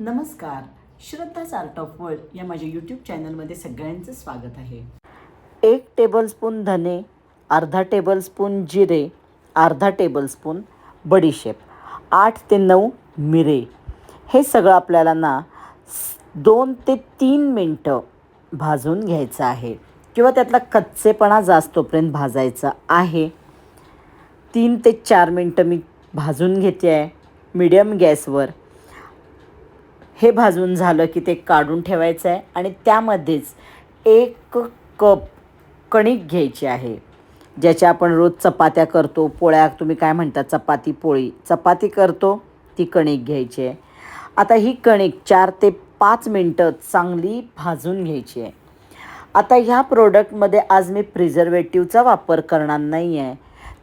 नमस्कार. श्रद्धाच art of world या माझ्या यूट्यूब चॅनलमध्ये सगळ्यांचं स्वागत आहे. एक टेबलस्पून धने अर्धा टेबलस्पून जिरे अर्धा टेबलस्पून बडीशेप आठ ते नऊ मिरे. हे सगळं आपल्याला ना दोन ते तीन मिनटं भाजून घ्यायचं आहे. किंवा त्यातला कच्चेपणा जास्तोपर्यंत भाजायचा आहे. तीन ते चार मिनटं मी भाजून घेते आहे मिडियम गॅसवर. हे भाजून झालं की ते काढून ठेवायचं आहे आणि त्यामध्येच एक कप कणिक घ्यायची आहे ज्याच्या आपण रोज चपात्या करतो पोळ्या तुम्ही काय म्हणता चपाती पोळी. चपाती करतो ती कणिक घ्यायची आहे. आता ही कणिक चार ते पाच मिनटं चांगली भाजून घ्यायची आहे. आता ह्या प्रोडक्टमध्ये आज मी प्रिझर्वेटिव्हचा वापर करणार नाही आहे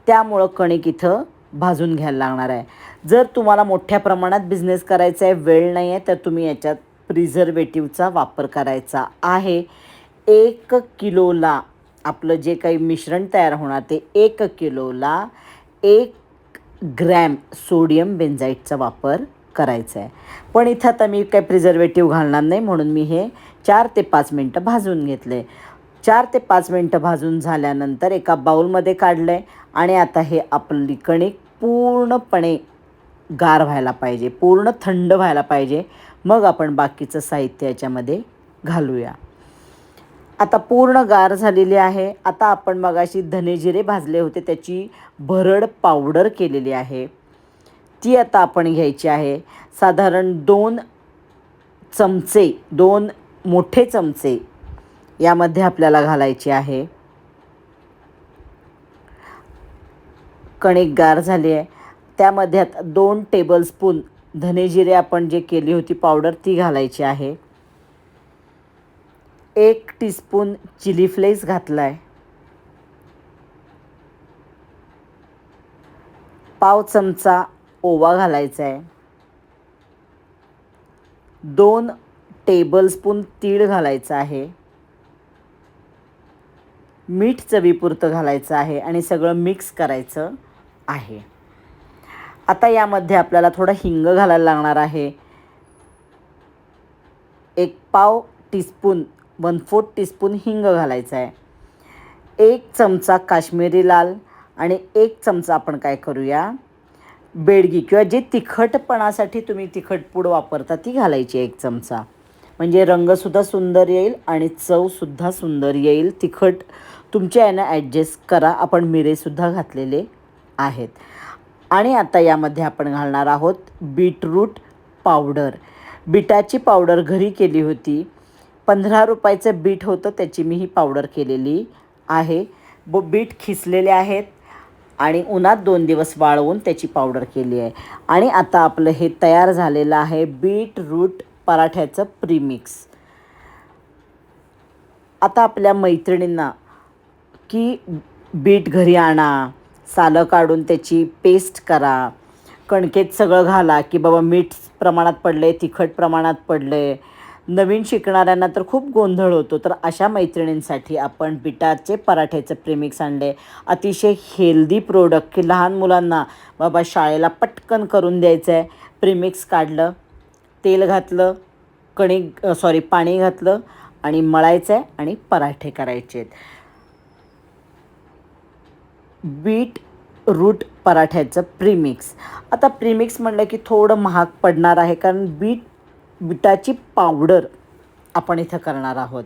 त्यामुळं कणिक इथं भाजून घ्यायला लागणार आहे. जर तुम्हाला मोठ्या प्रमाणात बिझनेस करायचा आहे वेळ नाही आहे तर तुम्ही याच्यात प्रिझर्वेटिव्हचा वापर करायचा आहे. एक किलोला आपलं जे काही मिश्रण तयार होणार ते एक किलोला एक ग्रॅम सोडियम बेन्झाईटचा वापर करायचा आहे. पण इथं आता मी काही प्रिझर्वेटिव्ह घालणार नाही म्हणून मी हे चार ते पाच मिनटं भाजून घेतले. चार ते पाच मिनटं भाजून झाल्यानंतर एका बाऊलमध्ये काढलं आहे आणि आता हे आपली कणिक पूर्णपणे गार व्हायला पाहिजे पूर्ण थंड व्हायला पाहिजे. मग आपण बाकीचं साहित्य याच्यामध्ये घालूया. आता पूर्ण गार झालेली आहे. आता आपण मगाशी धनेजिरे भाजले होते त्याची भरड पावडर केलेली आहे. ती आता आपण घ्यायची आहे. साधारण दोन चमचे दोन मोठे चमचे यामध्ये आपल्याला घालायचे आहे. कणिक गार झाली आहे. त्यामध्ये आता दोन टेबलस्पून धनेजिरे आपण जे केली होती पावडर ती घालायची आहे. एक टीस्पून चिली फ्लेक्स घातला आहे पाव चमचा ओवा घालायचा आहे दोन टेबलस्पून तीळ घालायचं आहे. मीठ चवीपुरतं घालायचं आहे आणि सगळं मिक्स करायचं. आहे. आता यामध्ये आपल्याला थोडं हिंग घालायला लागणार आहे. एक पाव टीस्पून वन फोर्थ टीस्पून हिंग घालायचा आहे. एक चमचा काश्मीरी लाल आणि एक चमचा आपण काय करूया? बेडगी किंवा जे तिखटपणासाठी तुम्ही तिखटपूड वापरता ती घालायची एक चमचा. म्हणजे रंगसुद्धा सुंदर येईल आणि चवसुद्धा सुंदर येईल. तिखट तुमच्या यानं ॲडजस्ट करा. आपण मिरेसुद्धा घातलेले आहेत. आणि आता यामध्ये आपण घालणार आहोत बीटरूट पावडर. बीटाची पावडर घरी केली होती. पंधरा रुपयाचं बीट होतं त्याची मी ही पावडर केलेली आहे. ब बीट खिसलेले आहेत आणि उन्हात दोन दिवस वाळवून त्याची पावडर केली आहे. आणि आता आपलं हे तयार झालेलं आहे बीट रूट पराठ्याचं प्रीमिक्स. आता आपल्या मैत्रिणींना की बीट घरी आणा. सालं काढून त्याची पेस्ट करा. कणकेत सगळं घाला की बाबा मीठ प्रमाणात पडले तिखट प्रमाणात पडले नवीन शिकणाऱ्यांना तर खूप गोंधळ होतो. तर अशा मैत्रिणींसाठी आपण बिटाचे पराठ्याचं प्रेमिक्स आणले. अतिशय हेल्दी प्रोडक्ट की लहान मुलांना बाबा शाळेला पटकन करून द्यायचं आहे प्रेमिक्स काढलं तेल घातलं कणिक सॉरी पाणी घातलं आणि मळायचं आहे आणि पराठे करायचे आहेत बीट रूट पराठ्याचं प्रीमिक्स आता प्रीमिक्स म्हणलं की थोडं महाग पडणार आहे कारण बीट बिटाची पावडर आपण इथं करणार आहोत.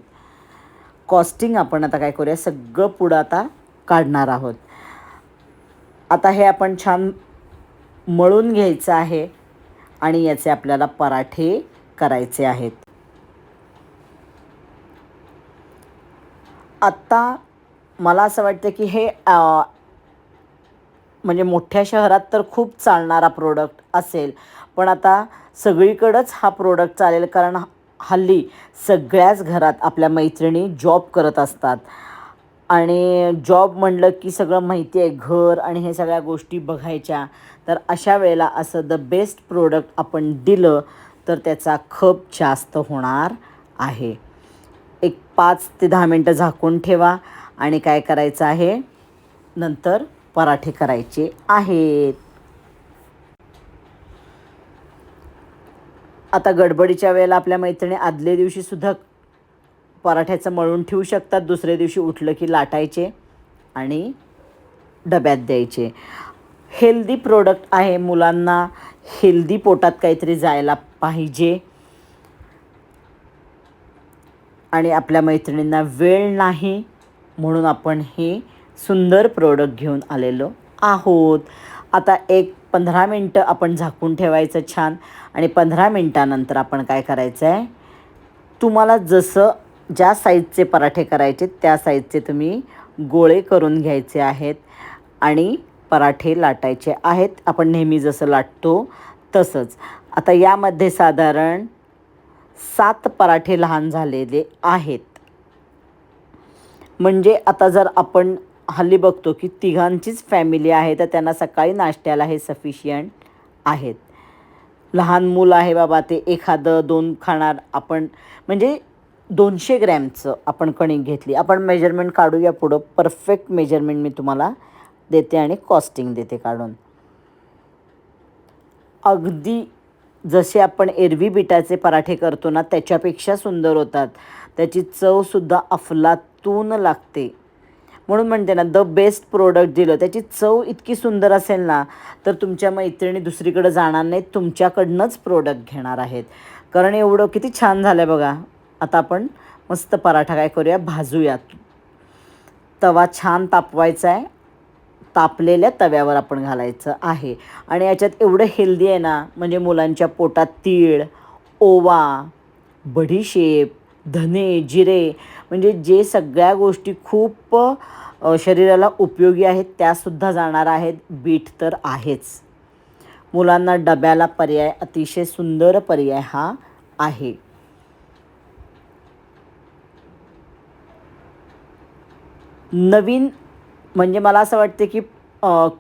कॉस्टिंग आपण आता काय करूया? सगळं पुढं आता काढणार आहोत. आता हे आपण छान मळून घ्यायचं आहे आणि याचे आपल्याला पराठे करायचे आहेत. आत्ता मला असं वाटतं की हे म्हणजे मोठ्या शहरात तर खूप चालणारा प्रोडक्ट असेल. पण आता सगळीकडंच हा प्रोडक्ट चालेल कारण हल्ली सगळ्याच घरात आपल्या मैत्रिणी जॉब करत असतात. आणि जॉब म्हणलं की सगळं माहिती आहे घर आणि हे सगळ्या गोष्टी बघायच्या. तर अशा वेळेला असं द बेस्ट प्रोडक्ट आपण दिलं तर त्याचा खप जास्त होणार आहे. एक पाच ते दहा मिनटं झाकून ठेवा आणि काय करायचं आहे? नंतर पराठे करायचे आहेत. आता गडबडीच्या वेळेला आपल्या मैत्रिणी आदल्या दिवशीसुद्धा पराठ्याचं मळून ठेवू शकतात. दुसऱ्या दिवशी उठलं की लाटायचे आणि डब्यात द्यायचे. हेल्दी प्रोडक्ट आहे. मुलांना हेल्दी पोटात काहीतरी जायला पाहिजे. आणि आपल्या मैत्रिणींना वेळ नाही म्हणून आपण हे सुंदर प्रोडक्ट घेऊन आलेलो आहोत. आता एक पंधरा मिनटं आपण झाकून ठेवायचं छान. आणि पंधरा मिनटानंतर आपण काय करायचं आहे तुम्हाला जसं ज्या साईजचे पराठे करायचे त्या साईजचे तुम्ही गोळे करून घ्यायचे आहेत. आणि पराठे लाटायचे आहेत. आपण नेहमी जसं लाटतो तसंच. आता यामध्ये साधारण सात पराठे लहान झालेले आहेत. म्हणजे आता जर आपण हल्ली बघतो की तिघांचीच फॅमिली आहे तर त्यांना सकाळी नाश्त्याला हे सफिशियंट आहेत. लहान मूल आहे बाबा ते एखादं दोन खाणार आपण म्हणजे दोनशे ग्रॅमचं आपण कणिक घेतली. आपण मेजरमेंट काढूया पुढं. परफेक्ट मेजरमेंट मी तुम्हाला देते आणि कॉस्टिंग देते काढून. अगदी जसे आपण एरवी बिटाचे पराठे करतो ना त्याच्यापेक्षा सुंदर होतात. त्याची चवसुद्धा अफलातून लागते. म्हणून म्हणते ना द बेस्ट प्रोडक्ट दिलं. त्याची चव इतकी सुंदर असेल ना तर तुमच्या मैत्रिणी दुसरीकडे जाणार नाहीत. तुमच्याकडनंच प्रोडक्ट घेणार आहेत. कारण एवढं किती छान झालं आहे बघा. आता आपण मस्त पराठा काय करूया? भाजूयात. तवा छान तापवायचा आहे. तापलेल्या तव्यावर आपण घालायचं आहे. आणि याच्यात एवढं हेल्दी आहे ना म्हणजे मुलांच्या पोटात तीळ ओवा बडीशेप धने जिरे म्हणजे जे सगळ्या गोष्टी खूप शरीराला उपयोगी आहेत त्यासुद्धा जाणार आहेत. बीट तर आहेच. मुलांना डब्याला पर्याय अतिशय सुंदर पर्याय हा आहे. नवीन म्हणजे मला असं वाटते की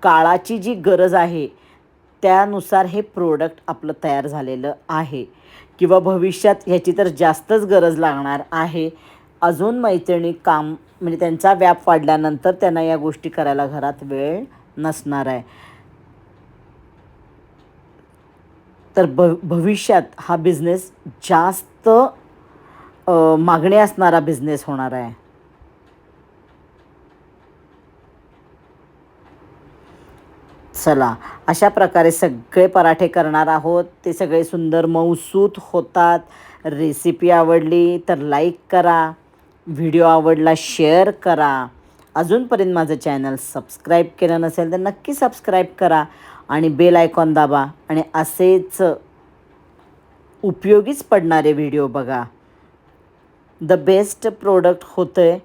काळाची जी गरज आहे त्यानुसार हे प्रोडक्ट आपलं तयार झालेलं आहे. किंवा भविष्यात ह्याची तर जास्तच गरज लागणार आहे. अजून मैत्रिणी काम म्हणजे त्यांचा व्याप वाढल्यानंतर त्यांना या गोष्टी करायला घरात वेळ नसणार आहे. तर भ भविष्यात हा बिझनेस जास्त मागणी असणारा बिझनेस होणार आहे. चला अशा प्रकारे सगळे पराठे करणार आहोत. ते सगळे सुंदर मऊसूत होतात. रेसिपी आवडली तर लाईक करा. व्हिडिओ आवडला शेअर करा. अजूनपर्यंत माझं चॅनल सबस्क्राईब केलं नसेल तर नक्की सबस्क्राईब करा आणि बेल आयकॉन दाबा आणि असेच उपयोगीच पडणारे व्हिडिओ बघा. द बेस्ट प्रोडक्ट होतं आहे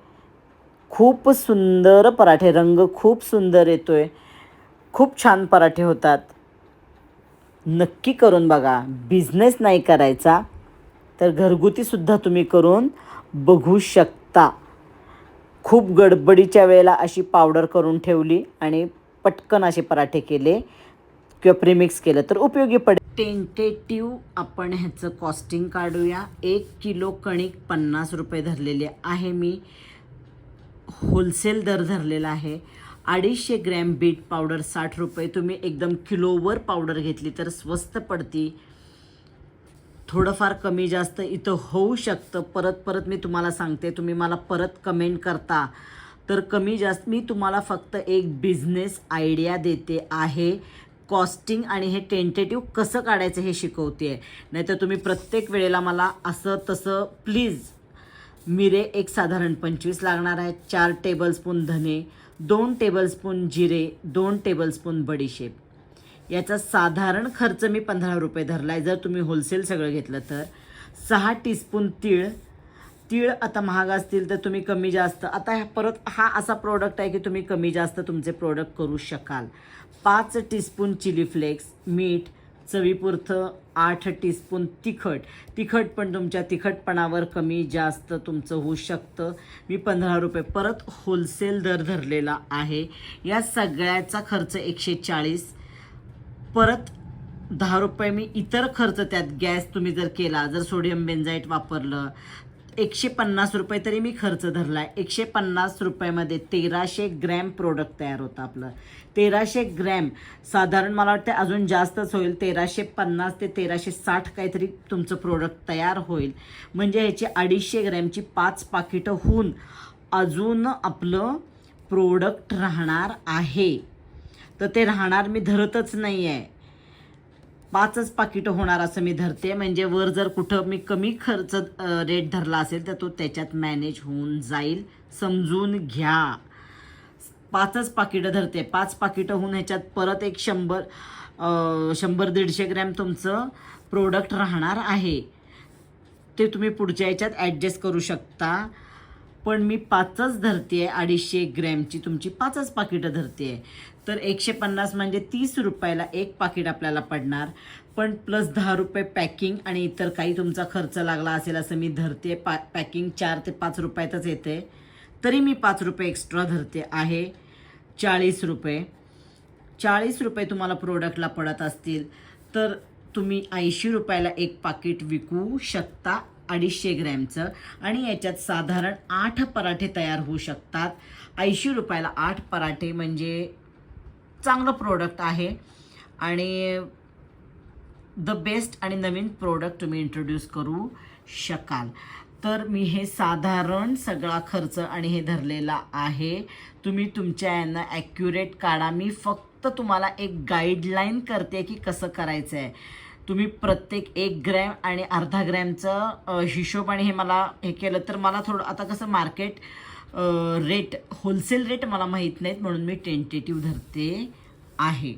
खूप सुंदर पराठे रंग खूप सुंदर येतो आहे खूप छान पराठे होतात. नक्की करून बघा. बिझनेस नाही करायचा. तर घरगुतीसुद्धा तुम्ही करून बघू शकता. खूप गडबडीच्या वेळेला अशी पावडर करून ठेवली आणि पटकन असे पराठे केले किंवा प्रिमिक्स केलं तर उपयोगी पडेल. टेंटेटिव आपण ह्याचं कॉस्टिंग काढूया. एक किलो कणिक पन्नास रुपये धरलेले आहे. मी होलसेल दर धरलेला आहे. अडीचशे ग्रॅम बीट पावडर साठ रुपये. तुम्ही एकदम किलोवर पावडर घेतली तर स्वस्त पडती. थोडंफार कमी जास्त इथं होऊ शकतं. परत परत मी तुम्हाला सांगते तुम्ही मला परत कमेंट करता. तर कमी जास्त मी तुम्हाला फक्त एक बिझनेस आयडिया देते आहे. कॉस्टिंग आणि हे टेंटेटिव्ह कसं काढायचं हे शिकवते आहे नाहीतर तुम्ही प्रत्येक वेळेला मला असं तसं प्लीज मिरे एक साधारण पंचवीस लागणार आहे. चार टेबलस्पून धने दोन टेबलस्पून जिरे दोन टेबलस्पून बडीशेप. याचा साधारण खर्च मी पंधरा रुपये धरला आहे जर तुम्ही होलसेल सगळं घेतलं तर. सहा टीस्पून तीळ. तीळ आता महाग असतील तर तुम्ही कमी जास्त. आता ह्या परत हा असा प्रोडक्ट आहे की तुम्ही कमी जास्त तुमचे प्रोडक्ट करू शकाल. पाच टीस्पून चिली फ्लेक्स मीठ चवीपुरतं आठ टीस्पून तिखट. तिखट पण तुमच्या तिखटपणावर कमी जास्त तुमचं होऊ शकतं. मी पंधरा रुपये परत होलसेल दर धरलेला आहे. या सगळ्याचा खर्च एकशे चाळीस. परत दहा रुपये मी इतर खर्च त्यात गॅस तुम्ही जर केला जर सोडियम बेन्झाईट वापरलं एकशे पन्नास रुपये तरी मी खर्च धरला. आहे एकशे पन्नास रुपयामध्ये तेराशे ग्रॅम प्रोडक्ट तयार होतं आपलं. तेराशे ग्रॅम साधारण मला वाटतं अजून जास्तच होईल. तेराशे पन्नास ते तेराशे साठ काहीतरी तुमचं प्रोडक्ट तयार होईल. म्हणजे ह्याची अडीचशे ग्रॅमची पाच पाकिटं होऊन अजून आपलं प्रोडक्ट राहणार आहे. तर ते राहणार मी धरतच नाही आहे पाचच पाकिटं होणार असं मी धरते. म्हणजे वर जर कुठं मी कमी खर्च रेट धरला असेल तर तो त्याच्यात मॅनेज होऊन जाईल. समजून घ्या. पाचच पाकिटं धरते. पाच पाकिटं होऊन ह्याच्यात परत एक शंभर शंभर दीडशे ग्रॅम तुमचं प्रोडक्ट राहणार आहे. ते तुम्ही पुढच्या ह्याच्यात ॲडजस्ट करू शकता. पण मी पाचच धरते आहे अडीचशे ग्रॅमची तुमची पाचच पाकिटं धरते आहे तर एकशे पन्नास म्हणजे तीस रुपयाला एक पाकिट आपल्याला पडणार. पण प्लस दहा रुपये पॅकिंग आणि इतर काही तुमचा खर्च लागला असेल असं मी धरते पा पॅकिंग चार ते पाच रुपयातच येते. तरी मी पाच रुपये एक्स्ट्रा धरते आहे. चाळीस रुपये. चाळीस रुपये तुम्हाला प्रोडक्टला पडत असतील. तर तुम्ही ऐंशी रुपयाला एक पाकिट विकू शकता. अडीचशे ग्रॅमचं आणि याच्यात साधारण आठ पराठे तयार होऊ शकतात. ऐंशी रुपयाला आठ पराठे म्हणजे चांगलं प्रोडक्ट आहे. आणि द बेस्ट आणि नवीन प्रोडक्ट तुम्ही इंट्रोड्यूस करू शकाल. तर मी हे साधारण सगळा खर्च आणि हे धरलेला आहे. तुम्ही तुमच्या यांना ॲक्युरेट काढा. मी फक्त तुम्हाला एक गाईडलाईन करते की कसं करायचं आहे तुम्ही प्रत्येक एक ग्रॅम आणि अर्धा ग्रॅमचं हिशोब आणि हे मला हे केलं तर मला थोडं आता कसं मार्केट रेट होलसेल रेट मला माहीत नाहीत म्हणून मी टेंटेटिव्ह धरते आहे.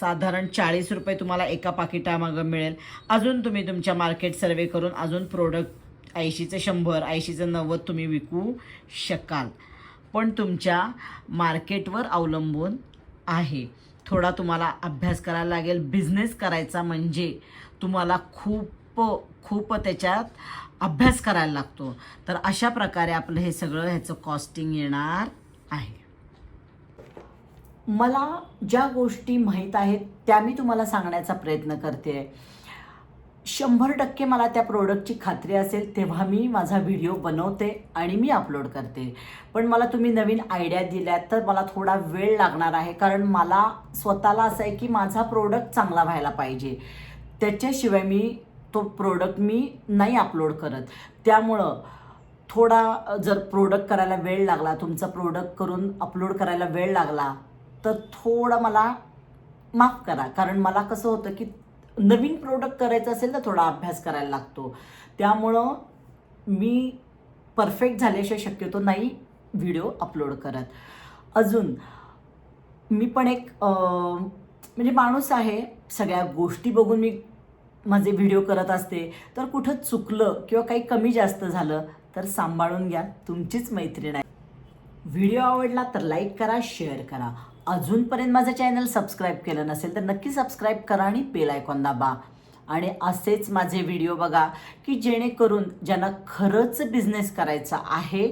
साधारण चाळीस रुपये तुम्हाला एका पाकिटामागं मिळेल. अजून तुम्ही तुमच्या मार्केट सर्वे करून अजून प्रोडक्ट ऐंशीचं शंभर ऐंशीचं नव्वद तुम्ही विकू शकाल. पण तुमच्या मार्केटवर अवलंबून आहे. थोडा तुम्हाला अभ्यास करायला लागेल. बिझनेस करायचा म्हणजे तुम्हाला खूप खूप त्याच्यात अभ्यास करायला लागतो. तर अशा प्रकारे आपलं हे सगळं ह्याचं कॉस्टिंग येणार आहे. मला ज्या गोष्टी माहीत आहेत त्या मी तुम्हाला सांगण्याचा प्रयत्न करते. शंभर टक्के मला त्या प्रोडक्टची खात्री असेल तेव्हा मी माझा व्हिडिओ बनवते आणि मी अपलोड करते. पण मला तुम्ही नवीन आयडिया दिल्यात तर मला थोडा वेळ लागणार आहे कारण मला स्वतःला असं आहे की माझा प्रोडक्ट चांगला व्हायला पाहिजे. त्याच्याशिवाय मी तो प्रोडक्ट मी नाही अपलोड करत. त्यामुळं थोडा जर प्रोडक्ट करायला वेळ लागला तुमचा प्रोडक्ट करून अपलोड करायला वेळ लागला तर थोडं मला माफ करा. कारण मला कसं होतं की नवीन प्रोडक्ट करायचं असेल तर थोडा अभ्यास करायला लागतो. त्यामुळं मी परफेक्ट झाल्याशिवाय शक्यतो नाही व्हिडिओ अपलोड करत. अजून मी पण एक म्हणजे माणूस आहे सगळ्या गोष्टी बघून मी माझे व्हिडिओ करत असते. तर कुठं चुकलं किंवा काही कमी जास्त झालं तर सांभाळून घ्या तुमचीच मैत्रीण आहे. व्हिडिओ आवडला तर लाईक करा शेअर करा. अजूनपर्यंत माझं चॅनल सबस्क्राईब केलं नसेल तर नक्की सबस्क्राईब करा आणि बेल आयकॉन दाबा. आणि असेच माझे व्हिडिओ बघा की जेणेकरून ज्यांना खरंच बिझनेस करायचा आहे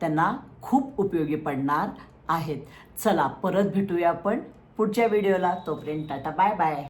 त्यांना खूप उपयोगी पडणार आहेत. चला परत भेटूया आपण पुढच्या व्हिडिओला. तोपर्यंत टाटा बाय बाय